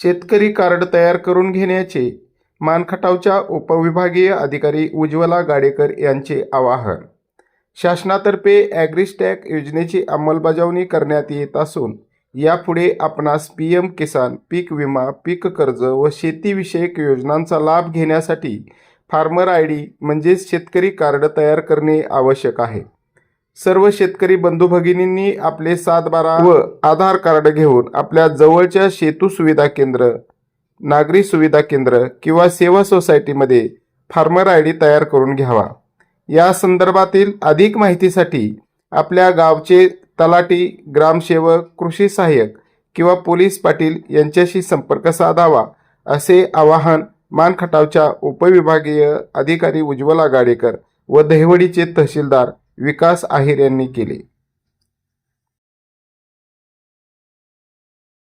शेतकरी कार्ड तयार करून घेण्याचे मानखटावच्या उपविभागीय अधिकारी उज्ज्वला गाडेकर यांचे आवाहन. शासनातर्फे ॲग्रिस्टॅक योजनेची अंमलबजावणी करण्यात येत असून यापुढे आपणास पी एम किसान पीक विमा पीक कर्ज व शेतीविषयक योजनांचा लाभ घेण्यासाठी फार्मर आय डी म्हणजेच शेतकरी कार्ड तयार करणे आवश्यक आहे. सर्व शेतकरी बंधू भगिनींनी आपले सात बारा व आधार कार्ड घेऊन आपल्या जवळच्या शेतू सुविधा केंद्र नागरी सुविधा केंद्र किंवा सेवा सोसायटीमध्ये फार्मर आय डी तयार करून घ्यावा. या संदर्भातील अधिक माहितीसाठी आपल्या गावचे तलाठी ग्रामसेवक कृषी सहाय्यक किंवा पोलीस पाटील यांच्याशी संपर्क साधावा असे आवाहन मानखटावच्या उपविभागीय अधिकारी उज्ज्वला गाडेकर व दहिवडीचे तहसीलदार विकास आहिर यांनी केले.